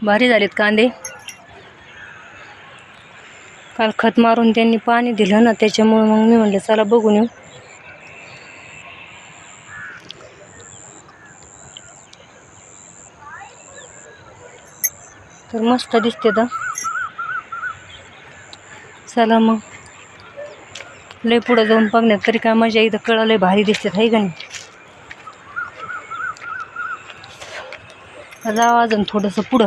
भारी झालेत कांदे. काल खत मारून त्यांनी पाणी दिलं ना त्याच्यामुळे मग मी म्हणलं चला बघून येऊ. तर मस्त दिसते तर चला मग. लय पुढं जाऊन बघण्यात तरी काय मजा इथं कळालं भारी दिसते आहे का नाही? जावं अजून थोडंसं पुढं.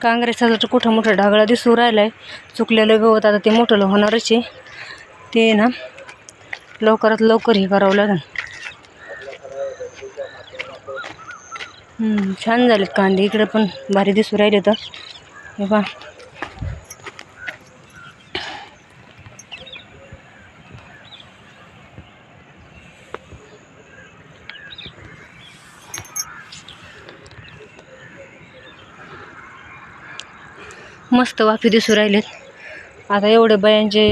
काँग्रेसचा तर कुठं मोठा ढागळा दिसू आहे चुकलेलं गवत आता ते मोठं होणारच आहे. ते ना लवकरात लवकर हे करावं लागेल. छान झालेत कांदे. इकडे पण भारी दिसू राहिले तर. हे पहा. मस्त वाफी दिसू राहिलेत. आता एवढे बायांचे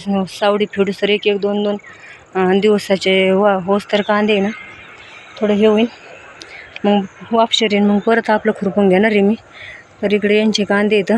सावडी सावडी फिडूसर एक एक दोन दोन दिवसाचे वा होस तर कांदे ना. थोडं हे होईल. मग वापशेरीन मग परत आपलं खुरपून घेणार आहे मी. तर इकडे यांचे कांदे येतं